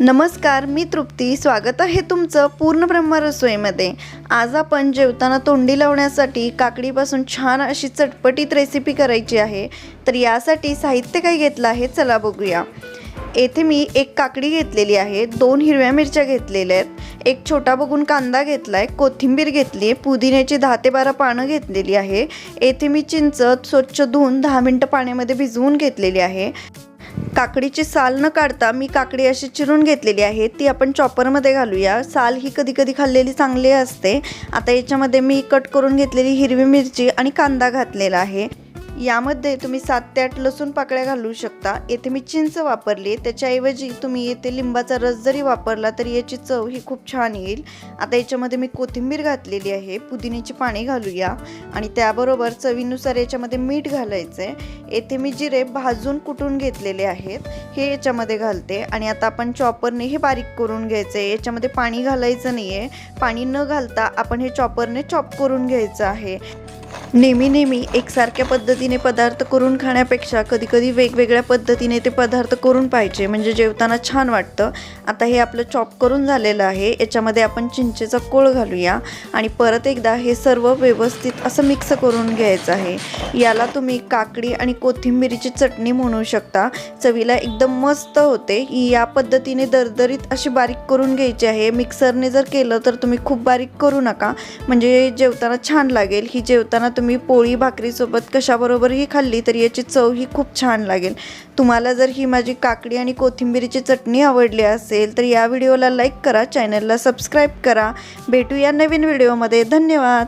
नमस्कार मी तृप्ती. स्वागत आहे तुमचं पूर्ण ब्रह्म रसोईमध्ये. आज आपण जेवताना तोंडी लावण्यासाठी काकडीपासून छान अशी चटपटीत रेसिपी करायची आहे. तर यासाठी साहित्य काय घेतलं आहे चला बघूया. येथे मी एक काकडी घेतलेली आहे दोन हिरव्या मिरच्या घेतलेल्या आहेत एक छोटा बघून कांदा घेतला आहे कोथिंबीर घेतली आहे पुदिन्याची दहा ते बारा पानं घेतलेली आहे. येथे मी चिंच स्वच्छ धुवून दहा मिनटं पाण्यामध्ये भिजवून घेतलेली आहे. काकडीची साल न काढता मी काकडी अशी चिरून घेतलेली आहे. ती आपण चॉपरमध्ये घालूया. साल ही कधी कधी खाल्लेली चांगली असते. आता याच्यामध्ये मी कट करून घेतलेली हिरवी मिरची आणि कांदा घातलेला आहे. यामध्ये तुम्ही सात ते आठ लसूण पाकळ्या घालू शकता. येथे मी चिंच वापरली. त्याच्याऐवजी तुम्ही येथे लिंबाचा रस जरी वापरला तरी याची चव ही खूप छान येईल. आता याच्यामध्ये मी कोथिंबीर घातलेली आहे. पुदिन्याची पाणी घालूया. आणि त्याबरोबर चवीनुसार याच्यामध्ये मीठ घालायचं आहे येथे मी जिरे भाजून कुटून घेतलेले आहेत. हे याच्यामध्ये घालते. आणि आता आपण चॉपरने हे बारीक करून घ्यायचं आहे याच्यामध्ये पाणी घालायचं नाही आहे पाणी न घालता आपण हे चॉपरने चॉप करून घ्यायचं आहे. नेहमी नेहमी एकसारख्या पद्धतीने पदार्थ करून खाण्यापेक्षा कधीकधी वेगवेगळ्या पद्धतीने ते पदार्थ करून पाहिजे म्हणजे जेवताना छान वाटतं. आता हे आपलं चॉप करून झालेलं आहे याच्यामध्ये आपण चिंचेचा कोळ घालूया आणि परत एकदा हे सर्व व्यवस्थित असं मिक्स करून घ्यायचं आहे. याला तुम्ही काकडी आणि कोथिंबिरीची चटणी म्हणू शकता. चवीला एकदम मस्त होते. या पद्धतीने दरदरीत अशी बारीक करून घ्यायची आहे. मिक्सरने जर केलं तर तुम्ही खूप बारीक करू नका. म्हणजे जेवताना छान लागेल. ही जेवताना तुम्ही पोळी भाकरीसोबत कशाबरोबरही खाल्ली तर याची चव ही खूप छान लागेल. तुम्हाला जर ही माझी काकडी आणि कोथिंबिरीची चटणी आवडली असेल तर या व्हिडिओला लाईक करा चॅनलला सबस्क्राईब करा. भेटूया नवीन व्हिडिओमध्ये. धन्यवाद.